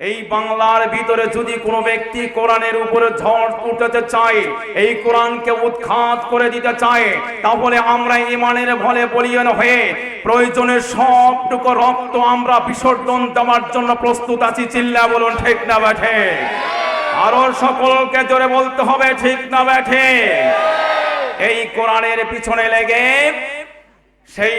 এই বাংলার ভিতরে যদি কোনো ব্যক্তি কোরআনের উপরে ঝড় উঠাতে চায়, এই কোরআনকে উৎখাত করে দিতে চায়, তাহলে আমরা ইমানের ভলে বলিয়ান হয়ে প্রয়োজনে সবটুকু রক্ত আমরা বিসর্জন দেওয়ার জন্য প্রস্তুত আছি, চিল্লা বলুন, ঠিক না ব্যাঠে আরও সকলকে জোরে বলতে হবে, ঠিক না ব্যাঠে এই কোরআনের পিছনে লেগে সেই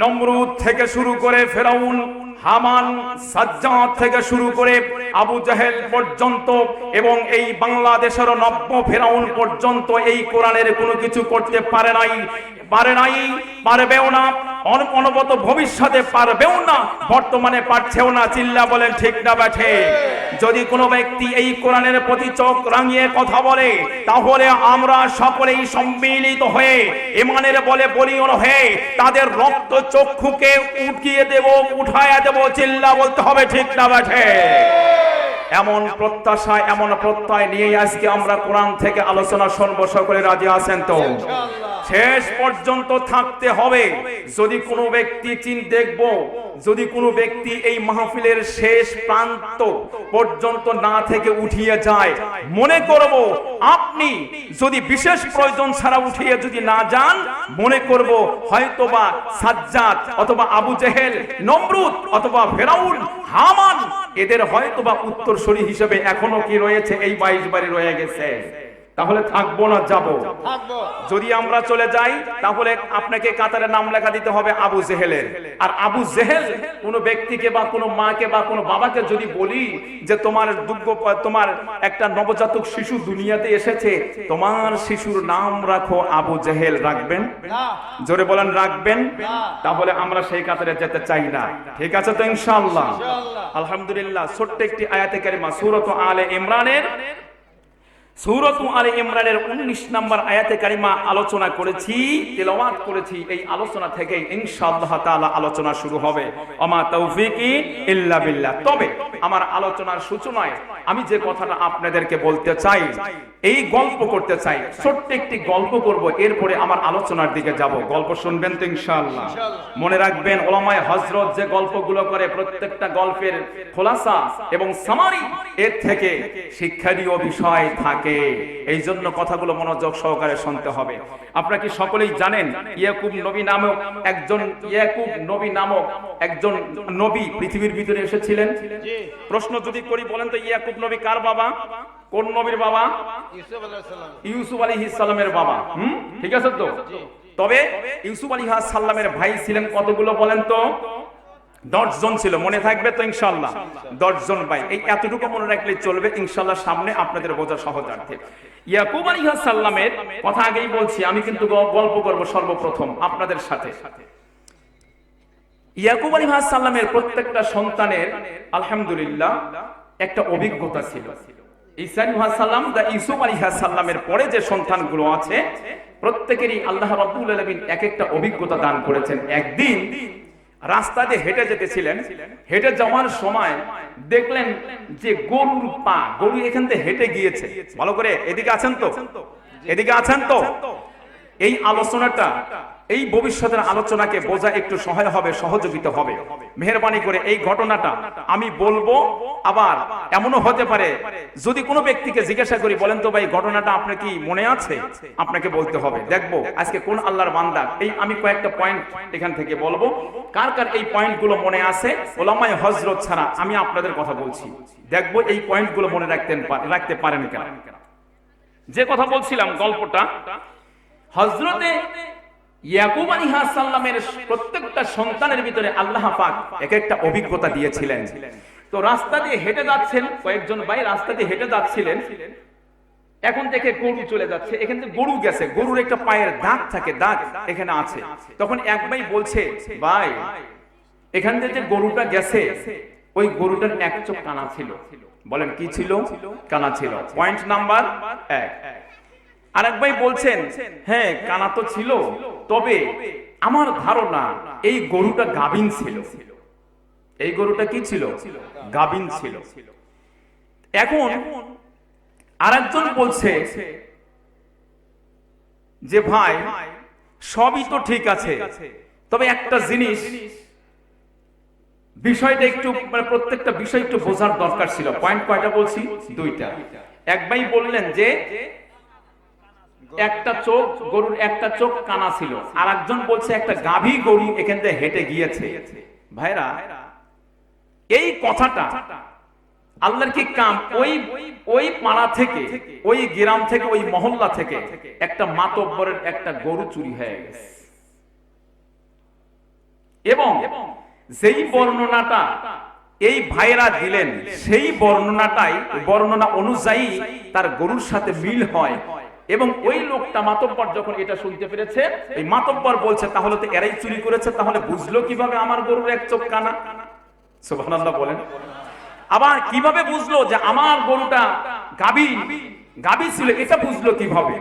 নমরুদ থেকে শুরু করে ফেরাউন হামান সাজ্জাদ থেকে শুরু করে আবু জাহেল পর্যন্ত এবং এই বাংলাদেশের নব্য ফেরাউন পর্যন্ত এই কোরআনের কোনো কিছু করতে পারে নাই। পারে নাই, পারবেও না, অন- অনবত ভবিষ্যতে পারবেও না, বর্তমানে পারছেও না, চিল্লা বলেন ঠিক না ব্যাঠে যদি কোনো ব্যক্তি এই কোরআনের প্রতি চোখ রাঙিয়ে কথা বলে, তাহলে আমরা সকলেই সম্মিলিত হয়ে ইমানের বলে বলিয়ন হয়ে তাদের রক্ত চক্ষুকে উঠিয়ে দেব, উঠায় দেব, চিল্লা বলতে হবে ঠিক না ব্যাঠে এমন প্রত্যাশা, এমন প্রত্যয় নিয়ে আজকে আমরা কোরআন থেকে আলোচনা শুনব, সকলে রাজি আছেন তো? শেষ পর্যন্ত থাকতে হবে। যদি কোনো ব্যক্তি চিন দেখব, যদি কোনো ব্যক্তি এই মাহফিলের শেষ প্রান্ত পর্যন্ত না থেকে উঠিয়ে যায়, মনে করব আপনি যদি বিশেষ প্রয়োজন ছাড়া উঠিয়ে যদি না যান, মনে করব হয়তোবা সাজ্জাদ অথবা আবু জেহেল, নমরুদ অথবা ফেরাউন, হামান, এদের হয়তোবা উত্তরসূরি হিসেবে এখনও কি রয়েছে? এই বাইশ বাড়ি রয়ে গেছে। তাহলে থাকব না যাব। যদি আমরা চলে যাই তাহলে আপনাকে কাতারে নাম লেখা দিতে হবে আবু জেহেলের। আর আবু জেহেল কোনো ব্যক্তিকে বা কোনো মাকে বা কোনো বাবাকে যদি বলি যে তোমার দুর্গ তোমার একটা নবজাতক শিশু দুনিয়াতে এসেছে তোমার শিশুর নাম রাখো আবু জেহেল রাখবেন? জোরে বলেন রাখবেন? তাহলে আমরা সেই কাতারে যেতে চাই না। ঠিক আছে তো ইনশাআল্লাহ। ইনশাআল্লাহ। আলহামদুলিল্লাহ ছোট্ট একটি আয়াতে কারিমা সূরত আলে ইমরানের সূরত ইমরানের 19 নম্বর আয়াতে কারিমা আলোচনা করেছি, তেলাওয়াত করেছি। এই আলোচনা থেকে ইনশাআল্লাহ আলোচনা শুরু হবে। অমা ইল্লা তবে আমার আলোচনার সূচনায় আমি যে কথাটা আপনাদেরকে বলতে চাই এই গল্প করতে চাই। ছোট্ট একটি গল্প করব এরপরে আমার আলোচনার দিকে যাব। গল্প শুনবেন তো ইনশাআল্লাহ। মনে রাখবেন ওলামায় হজরত যে গল্পগুলো করে প্রত্যেকটা গল্পের খোলাসা এবং সামারি এর থেকে শিক্ষারীয় বিষয় থাকে। এই জন্য কথাগুলো মনোযোগ সহকারে শুনতে হবে। আপনারা কি সকলেই জানেন ইয়াকুব নবী নামক একজন ইয়াকুব নবী নামক একজন নবী পৃথিবীর ভিতরে এসেছিলেন? প্রশ্ন যদি করি বলেন তো ইয়াকুব নবী কার বাবা? কোন নবীর বাবা? ইউসুফ আলী সাল্লামের বাবা। হুম? ঠিক আছে তো? তবে ইউসুফ আলী সাল্লামের ভাই ছিলেন কতগুলো বলেন তো? দশ জন ছিল মনে থাকবে তো ইনশাল্লাহ দশ জন ভাই। এই এতটুকু মনে রাখলে চলবে ইনশাল্লাহ সামনে আপনাদের বোঝা সহজার্থে। ইয়াকুব আলী সাল্লামের কথা আগেই বলছি আমি কিন্তু গল্প করব সর্বপ্রথম আপনাদের সাথে। ইয়াকুব আলী সাল্লামের প্রত্যেকটা সন্তানের আলহামদুলিল্লাহ একটা অভিজ্ঞতা ছিল। পরে যে সন্তানগুলো আছে, প্রত্যেকেরই অভিজ্ঞতা দান করেছেন। একদিন হেঁটে যেতেছিলেন। হেঁটে যাওয়ার সময় দেখলেন যে গরুর পা, গরু এখান থেকে হেঁটে গিয়েছে। ভালো করে, এদিকে আছেন তো? এদিকে আছেন তো? এই আলোচনাটা এই ভবিষ্যতের আলোচনাকে বোঝা একটু সহায় হবে, সহযোগিতা হবে। মেহরবানি করে এই ঘটনাটা আমি বলব। আবার এমনও হতে পারে, যদি কোনো ব্যক্তিকে জিজ্ঞাসা করি, বলেন তো ভাই, ঘটনাটা আপনার কি মনে আছে? আপনাকে বলতে হবে, দেখব আজকে কোন আল্লাহর বান্দা। এই আমি কয়েকটা পয়েন্ট এখান থেকে বলব। কার কার এই পয়েন্টগুলো মনে আছে? ওলামায় হজরত ছাড়া আমি আপনাদের কথা বলছি। দেখব এই পয়েন্টগুলো মনে রাখতেন রাখতে পারেন কেন। যে কথা বলছিলাম গল্পটা হজরতে প্রত্যেকটা সন্তানের ভিতরে আল্লাহ পাক এক একটা অভিজ্ঞতা দিয়েছিলেন। তো রাস্তা দিয়ে হেঁটে যাচ্ছেন, কয়েকজন ভাই রাস্তা দিয়ে হেঁটে যাচ্ছিলেন। এখন গরু চলে যাচ্ছে। এখান থেকে গরু গেছে। গরুর একটা পায়ের দাগ থাকে, দাগ এখানে আছে। তখন এক ভাই বলছে, ভাই, এখান থেকে যে গরুটা গেছে, ওই গরুটার এক চোখ কানা ছিল। বলেন, কি ছিল? কানা ছিল। পয়েন্ট নাম্বার এক। আরেক ভাই বলছেন হ্যাঁ কানা তো ছিল। তবে আমার ধারণা এই গরুটা গাবিন ছিল। এই গরুটা কি ছিল? গাবিন ছিল। এখন আরেকজন বলছে যে, ভাই, সবই তো ঠিক আছে। তবে একটা জিনিস, বিষয়টা একটু মানে প্রত্যেকটা বিষয় একটু বোঝার দরকার ছিল। পয়েন্ট কয়টা বলছি? দুইটা। এক ভাই বললেন যে একটা চোখ, গরুর একটা চোখ কানা ছিল। আর একজন বলছে, একটা গাভী গরু এখান থেকে হেঁটে গিয়েছে। ভাইরা, এই কথাটা আল্লাহর কি কাম? ওই ওই পাড়া থেকে, ওই গ্রাম থেকে, ওই মহল্লা থেকে একটা মাতব্বরের একটা গরু চুরি হয়ে গেছে। এবং যেই বর্ণনাটা এই ভাইরা দিলেন, সেই বর্ণনাটাই, বর্ণনা অনুযায়ী তার গরুর সাথে মিল হয়। এবং ওই লোকটা মাতব্বর যখন এটা শুনতে পেরেছে, এই মাতব্বর বলছে, তাহলে তো এরাই চুরি করেছে, তাহলে বুঝলো কীভাবে আমার গরুর এক চোখ কানা? সুবহানাল্লাহ বলেন। আবার কীভাবে বুঝলো যে আমার গরুটা গাবি গাবি ছিল, এটা বুঝলো কীভাবে?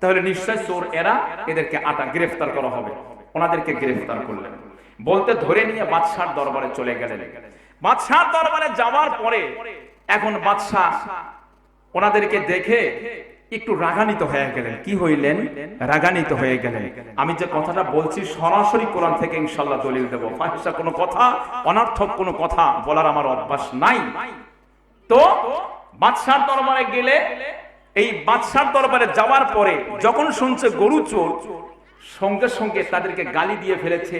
তাহলে নিশ্চয় চোর এরা এদেরকে আটা গ্রেফতার করা হবে। ওনাদেরকে গ্রেফতার করলেন। বলতে ধরে নিয়ে বাদশার দরবারে চলে গেলেন। বাদশার দরবারে যাওয়ার পরে এখন বাদশাহ ওনাদেরকে দেখে একটু রাগান্বিত হয়ে গেলেন। কি হইলেন? রাগান্বিত হয়ে গেলেন। আমি যে কথাটা বলছি সরাসরি কোরআন থেকে ইনশাল্লাহ দলিল দেবো। ফাহিসা কোনো কথা? অনর্থক কোনো কথা বলার আমার অভ্যাস নাই। তো বাদশার দরবারে গেলে, এই বাদশার দরবারে যাওয়ার পরে যখন শুনছে গরু চোর, সঙ্গে সঙ্গে তাদেরকে গালি দিয়ে ফেলেছে,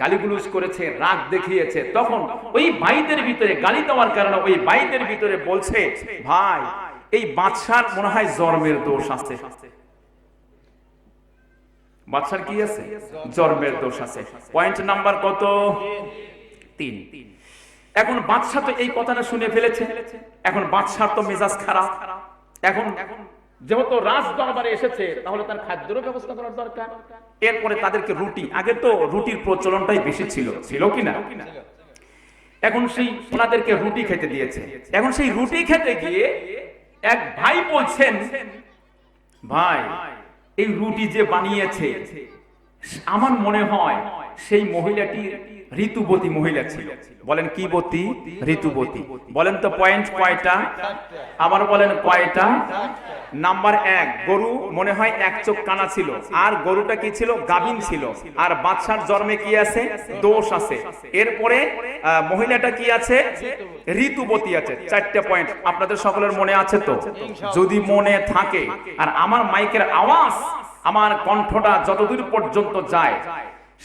গালিগুলুজ করেছে, রাগ দেখিয়েছে। তখন ওই ভাইদের ভিতরে গালি দেওয়ার কারণে ওই ভাইদের ভিতরে বলছে, ভাই এই বাদশার মনে হয় জন্মের দোষ আছে। বাদশার কি আছে? জন্মের দোষ আছে। পয়েন্ট নাম্বার কত? তিন। এখন বাদশাহ তো এই কথাটা শুনে ফেলেছে। এখন বাদশার তো মেজাজ খারাপ। এখন যেহেতু রাজ দরবারে এসেছে, তাহলে তার খাদ্যেরও ব্যবস্থা করার দরকার। এরপরে তাদেরকে রুটি। আগে তো রুটির প্রচলনটাই বেশি ছিল। ছিল কি না? এখন সেই ওনাদেরকে রুটি খেতে দিয়েছে। এখন সেই রুটি খেতে গিয়ে এক ভাই বলছেন ভাই এই রুটি যে বানিয়েছে আমার মনে হয় সেই মহিলাটি ঋতুবতী মহিলা ছিল। বলেন কি বতী? ঋতুবতী। বলেন তো পয়েন্ট কয়টা? আবার বলেন কয়টা? নাম্বার এক, গরু মনে হয় এক চোখ কানা ছিল। আর গরুটা কি ছিল? গাবিন ছিল। আর বাচ্চার জন্মে কি আছে? দোষ আছে। এরপরে মহিলাটা কি আছে? ঋতুবতী আছে। চারটে পয়েন্ট আপনাদের সকলের মনে আছে তো? যদি মনে থাকে। আর আমার মাইকের আওয়াজ আমার কণ্ঠটা যতদূর পর্যন্ত যায়,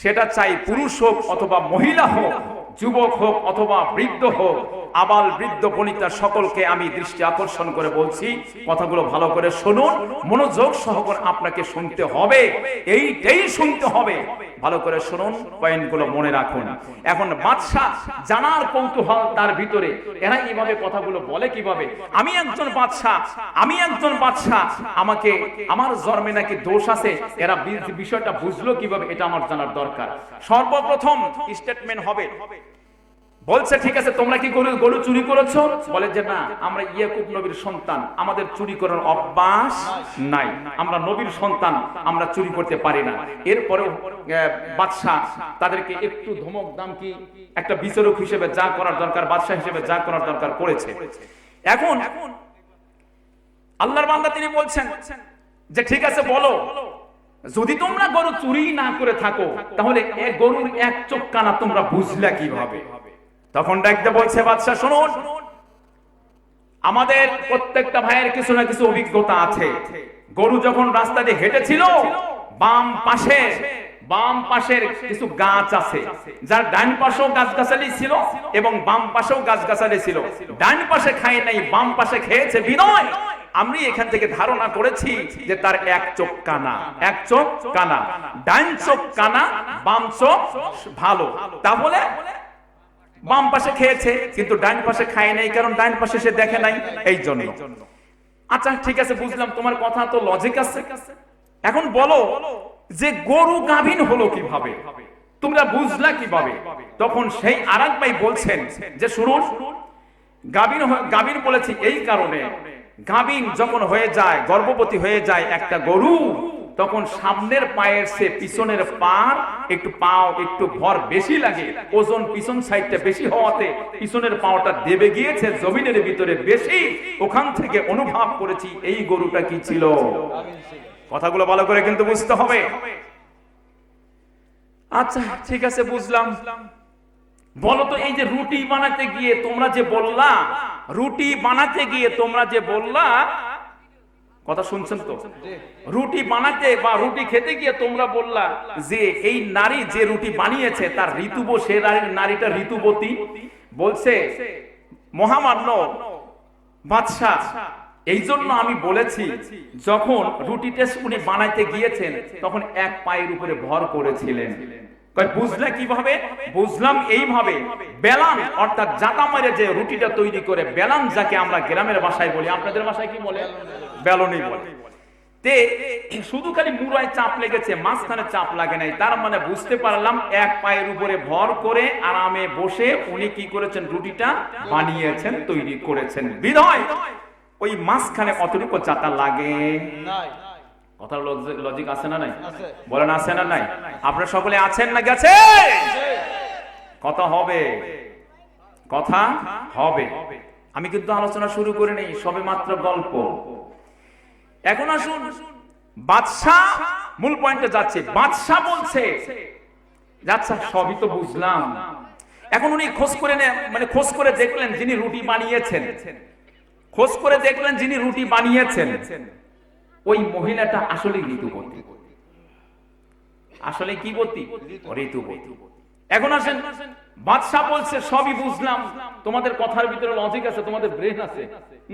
সেটা চাই পুরুষ হোক অথবা মহিলা হোক, যুবক হোক অথবা বৃদ্ধ হোক আবাল বৃদ্ধ বনিতা সকলকে আমি দৃষ্টি আকর্ষণ করে বলছি, কথাগুলো ভালো করে শুনুন, মনোযোগ সহকারে আপনাকে শুনতে হবে, এইটাই শুনতে হবে। ভালো করে শুনুন, পয়েন্টগুলো মনে রাখুন। এখন বাদশাহ জানার কৌতূহল তার ভিতরে। এরা এইভাবে কথাগুলো বলে কীভাবে? আমি একজন বাদশাহ, আমি একজন বাদশাহ, আমাকে, আমার জন্মে নাকি দোষ আছে? এরা বিষয়টা বুঝলো কীভাবে? এটা আমার জানার দরকার। সর্বপ্রথম স্টেটমেন্ট হবে বলছে, ঠিক আছে, তোমরা কি গরু গরু চুরি করেছ? বলে যে, না, আমরা ইয়াকুব নবীর সন্তান। আমাদের চুরি করার অভ্যাস নাই। আমরা নবীর সন্তান, আমরা চুরি করতে পারি না। এরপরেও বাদশাহ তাদেরকে একটু ধমক, দাম কি? একটা বিচারক হিসেবে যা করার দরকার, বাদশাহ হিসেবে যা করার দরকার করেছে। এখন আল্লাহর বান্দা তিনি বলছেন যে, ঠিক আছে, বলো, যদি তোমরা গরু চুরি না করে থাকো, তাহলে এ গরুর এক চোখ কানা তোমরা বুঝলা কীভাবে? তখন ডাকতে বলছে, বাদশাহ, শুনুন। আমাদের প্রত্যেকটা ভাইয়ের কিছু না কিছু অভিজ্ঞতা আছে। গরু যখন রাস্তা দিয়ে হেঁটেছিল, বাম পাশে, বাম পাশের কিছু গাছ আছে। যার ডান পাশেও গাছগাছালি ছিল এবং বাম পাশেও গাছগাছালি ছিল। ডান পাশে খায় নাই, বাম পাশে খেয়েছে বিনয়। আমি এখান থেকে ধারণা করেছি যে তার এক চোখ কানা। এক চোখ কানা। ডান চোখ কানা, বাম চোখ ভালো। তাহলে বাম পাশে খেয়েছে, কিন্তু ডান পাশে খায় নাই, কারণ ডান পাশে সে দেখে নাই এই জন্য। আচ্ছা ঠিক আছে, বুঝলাম, তোমার কথা তো লজিক আছে। এখন বলো যে গরু গাভীন হলো কীভাবে? তোমরা বুঝলা কীভাবে? তখন সেই আরাক ভাই বলছেন যে, শুনুন গাভীন গাভীন বলেছি এই কারণে গাভীন যখন হয়ে যায়, গর্ভবতী হয়ে যায় একটা গরু তখন সামনের পায়ের সে পিছনের পার একটু পাও, একটু ভর বেশি লাগে। ওজন পিছন সাইডটা বেশি হওয়াতে পিছনের পাওটা দেবে গিয়েছে, জমিনের ভিতরে বেশি। ওখান থেকে অনুভব করেছি, এই গরুটা কি ছিল? কথাগুলো ভালো করে কিন্তু বুঝতে হবে। আচ্ছা ঠিক আছে, বুঝলাম। বলো তো এই যে রুটি বানাতে গিয়ে তোমরা যে বললা, রুটি বানাতে গিয়ে তোমরা যে বললা কথা শুনছেন তো? রুটি বানাতে বা রুটি খেতে গিয়ে তোমরা বললা যে এই নারী যে রুটি বানিয়েছে তার ঋতুব, সে নারী- নারীটা ঋতুবতী। বলছে, মহামান্য বাদশাহ এই জন্য আমি বলেছি, যখন রুটি টেস্ট উনি বানাইতে গিয়েছেন, তখন এক পায়ের উপরে ভর করেছিলেন। বুঝলে কীভাবে? বুঝলাম এইভাবে। বেলান অর্থাৎ জাতা যে রুটিটা তৈরি করে বেলান যাকে আমরা গ্রামের বলি। আপনাদের কি বলে? বলে। শুধু খালি মুড়ায় চাপ লেগেছে, মাঝখানে চাপ লাগে নাই। তার মানে বুঝতে পারলাম, এক পায়ের উপরে ভর করে আরামে বসে উনি কি করেছেন? রুটিটা বানিয়েছেন, তৈরি করেছেন। বিধয় ওই মাঝখানে অতটুকু চাতা লাগে। নাই। কথার লজিক আছে না নাই? বলেন আছে না নাই? আপনারা সকলে আছেন না গেছে কথা হবে। কথা হবে। আমি কিন্তু আলোচনা শুরু করে নেই সবে মাত্র গল্প। এখন আসুন বাদশাহ মূল পয়েন্টে যাচ্ছে। বাদশাহ বলছে যাচ্ছা সবই তো বুঝলাম। এখন উনি খোঁজ করে নে মানে খোঁজ করে দেখলেন যিনি রুটি বানিয়েছেন। খোঁজ করে দেখলেন যিনি রুটি বানিয়েছেন। ওই মহিলাটা আসলে ঋতুবতী আসলে কি বতী? ঋতুবতী এখন আসেন, বাদশাহ বলছে, সবই বুঝলাম, তোমাদের কথার ভিতরে লজিক আছে, তোমাদের ব্রেন আছে।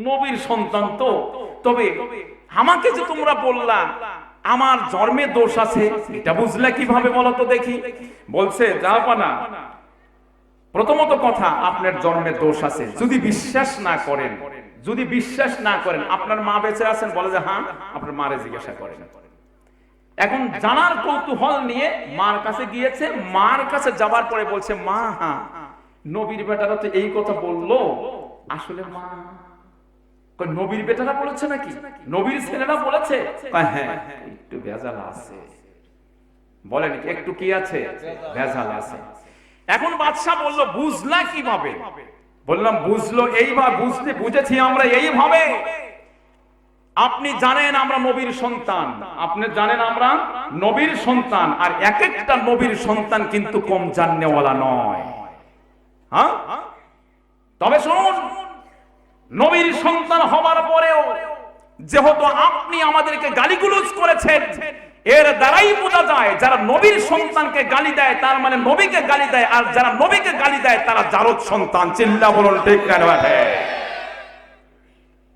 নবীর সন্তান তো। তবে আমাকে যে তোমরা বললা, আমার জন্মে দোষ আছে, এটা বুঝলে কীভাবে বলো তো দেখি? বলছে জাহাপানা প্রথমত কথা, আপনার জন্মের দোষ আছে। যদি বিশ্বাস না করেন যদি বিশ্বাস না করেন, আপনার মা বেঁচে আছেন, বলে যে হ্যাঁ আপনার মারে জিজ্ঞাসা করেন। এখন জানার কৌতূহল নিয়ে মার কাছে গিয়েছে, মার কাছে যাবার পরে বলছে, মা হ্যাঁ নবীর বেটারা তো এই কথা বলল। আসলে মা নবীর বেটারা বলেছে নাকি? নবীর ছেলেরা বলেছে হ্যাঁ একটু ভেজাল আছে। বলেন, একটু কি আছে? ভেজাল আছে। এখন বাদশাহ বলল, বুঝলা কীভাবে? বললাম, বুঝলো এইভাবে বুঝতে বুঝেছি আমরা এইভাবে। আপনি জানেন আমরা নবীর সন্তান। আপনি জানেন আমরা নবীর সন্তান। আর এক একটা নবীর সন্তান কিন্তু কম জাননেওয়ালা নয়। হ্যাঁ? তবে শুনুন, নবীর সন্তান হবার পরেও যেহেতু আপনি আমাদেরকে গালিগুলোজ করেছেন এর দ্বারাই বোঝা যায় যারা নবীর সন্তানকে গালি দেয়, তার মানে নবীকে গালি দেয়, আর যারা নবীকে গালি দেয়, তারা জারদ সন্তান। চিল্লা বলুন ঠিক কেন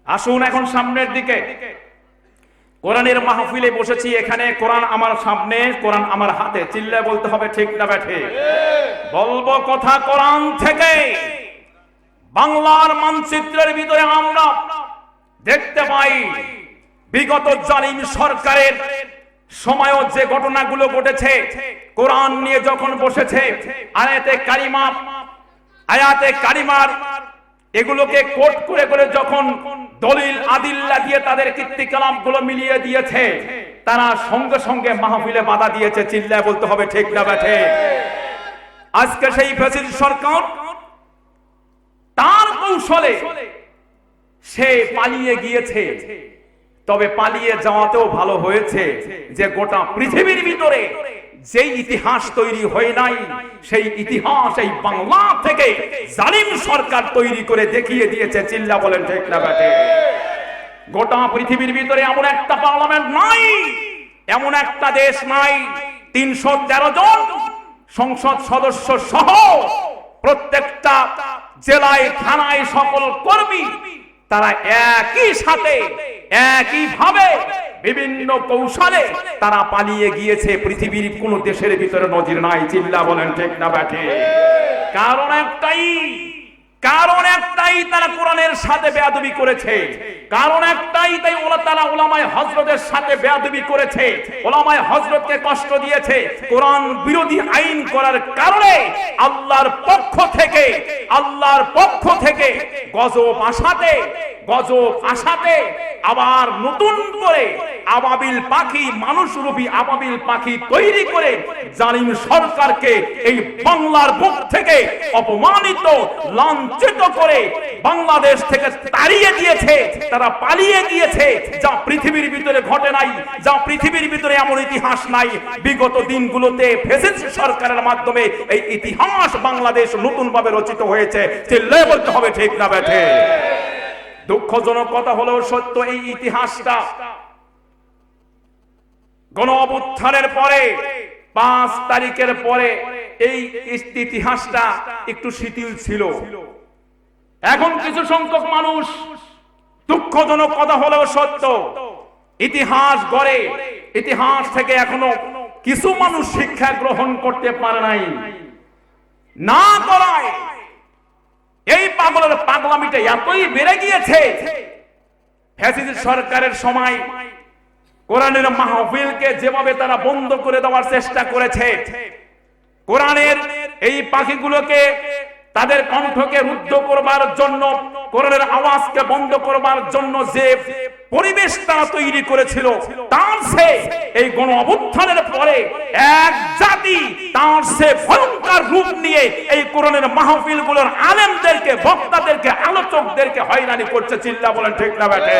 আসুন এখন সামনের দিকে। কোরআনের মাহফিলে বসেছি এখানে, কোরআন আমার সামনে, কোরআন আমার হাতে। চিল্লায় বলতে হবে ঠিক না ব্যাঠে বলব কথা কোরআন থেকে। বাংলার মানচিত্রের ভিতরে আমরা দেখতে পাই বিগত জালিম সরকারের সময়ও যে ঘটনাগুলো ঘটেছে, কোরআন নিয়ে যখন বসেছে, আয়াতে কারিমা, আয়াতে কারিমার এগুলোকে কোট করে করে যখন দলিল আদিল্লা দিয়ে তাদের কীর্তি গুলো মিলিয়ে দিয়েছে, তারা সঙ্গে সঙ্গে মাহফিলে বাধা দিয়েছে, চিল্লায় বলতে হবে ঠিক না ব্যাঠে। আজকে সেই ফেসিল সরকার তার কৌশলে সে পালিয়ে গিয়েছে। তবে পালিয়ে যাওয়াতেও ভালো হয়েছে যে গোটা পৃথিবীর ভিতরে যেই ইতিহাস তৈরি হয় নাই, সেই ইতিহাস এই বাংলা থেকে জালিম সরকার তৈরি করে দেখিয়ে দিয়েছে, চিল্লা বলেন ঠিক না ব্যাটে। গোটা পৃথিবীর ভিতরে এমন একটা পার্লামেন্ট নাই, এমন একটা দেশ নাই, তিনশো তেরো জন সংসদ সদস্য সহ প্রত্যেকটা জেলায় থানায় সকল কর্মী তারা একই সাথে, একই ভাবে বিভিন্ন কৌশলে তারা পালিয়ে গিয়েছে। পৃথিবীর কোন দেশের ভিতরে নজির নাই, চিল্লা বলেন ঠিক না ব্যাটে কারণ একটাই কারণ একটাই তারা কোরআনের সাথে বেয়াদবি করেছে। কারণ একটাই তাই ওলা তারা ওলামায় হজরতের সাথে বেয়াদবি করেছে। ওলামায় হজরতকে কষ্ট দিয়েছে। কোরআন বিরোধী আইন করার কারণে আল্লাহর পক্ষ থেকে, আল্লাহর পক্ষ থেকে গজব আসাতে গজব আসাতে আবার নতুন করে আবাবিল পাখি, মানুষরূপী আবাবিল পাখি তৈরি করে জালিম সরকারকে এই বাংলার বুক থেকে অপমানিত লাঞ্ছিত করে বাংলাদেশ থেকে তাড়িয়ে দিয়েছে, তারা পালিয়ে গিয়েছে, যা পৃথিবীর ভিতরে ঘটে নাই, যা পৃথিবীর ভিতরে এমন ইতিহাস নাই। বিগত দিনগুলোতে ফেসিস সরকারের মাধ্যমে এই ইতিহাস বাংলাদেশ নতুন ভাবে রচিত হয়েছে চিল্লে বলতে হবে ঠিক না ব্যাঠে দুঃখজনক কথা হলেও সত্য এই ইতিহাসটা। গণ অভ্যুত্থানের পরে, পাঁচ তারিখের পরে এই ইতিহাসটা একটু শিথিল ছিল। এখন কিছু সংখ্যক মানুষ দুঃখজনক কথা হলেও সত্য। ইতিহাস গড়ে, ইতিহাস থেকে এখনও কিছু মানুষ শিক্ষা গ্রহণ করতে পারে নাই। না করায় এই পাগলের পাগলামিটা এতই বেড়ে গিয়েছে। সরকারের সময় কোরআনের মাহফিলকে যেভাবে তারা বন্ধ করে দেওয়ার চেষ্টা করেছে, কোরআনের এই পাখিগুলোকে তাদের কণ্ঠকে রুদ্ধ করবার জন্য, কোরআনের আওয়াজকে বন্ধ করবার জন্য যে পরিবেশ তারা তৈরি করেছিল, তার সে এই গণ অভ্যুত্থানের পরে এক জাতি, তার সে ভয়ঙ্কর রূপ নিয়ে এই কোরআনের মাহফিলগুলোর আলেমদেরকে, বক্তাদেরকে, আলোচকদেরকে হয়রানি করছে, চিল্লা বলেন ঠিক না ব্যাটে?